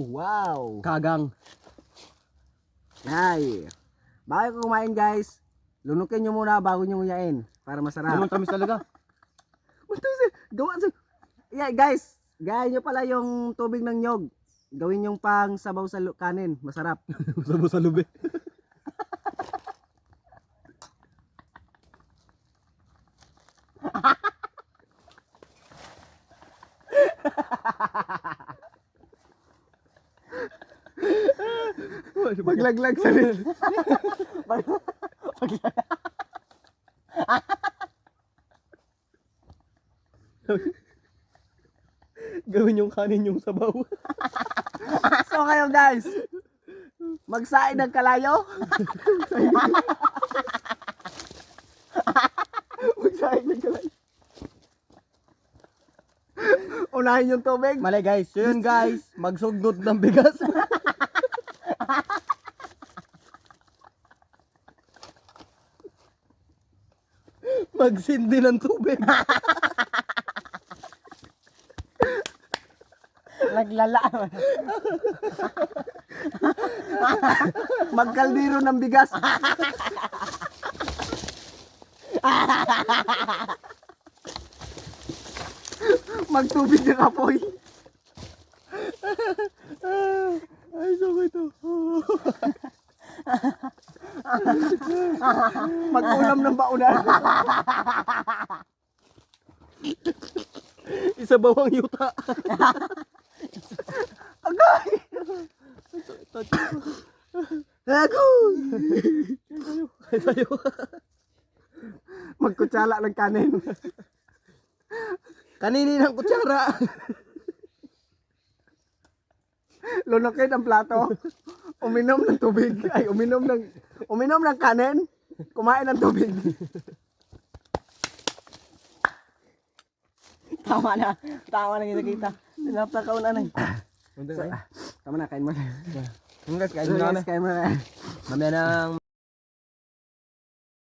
Wow! Kagang. Ay! Bago kumain guys, lunukin nyo muna bago nyo nguyain para masarap. Limang tamis talaga. Ito si- gawa sa... Yeah, guys, gaya nyo pala yung tubig ng nyog. Gawin yung pang sabaw sa kanin. Masarap. Sabo sa lubi. Maglaglag sa rin. Gawin yung kanin yung sabaw. So kayo guys, magsain ng kalayo. magsain ng kalayo. Unahin yung tubig. Mali guys. So yun guys, magsugnod ng bigas. Magsindi ng tubig. Naglala. Magkaldero ng bigas. Magtubig ng apoy. Ay, sabay to. Mag-ulam ng baunan. Isa bawang yuta. Agay! Agoy! Ay, tayo. Magkutsala ng kanin. Kanini ng kutsara. Lunukin ang plato. Uminom ng tubig. Ay, uminom ng uminom ng kanin. Kumain ng tubig. Tama na. Tama na kita kita. Napakauna na. Punta So, kayo. Tama na, kain mo na. Hanggang kain mo na kain mo na. Mamaya ng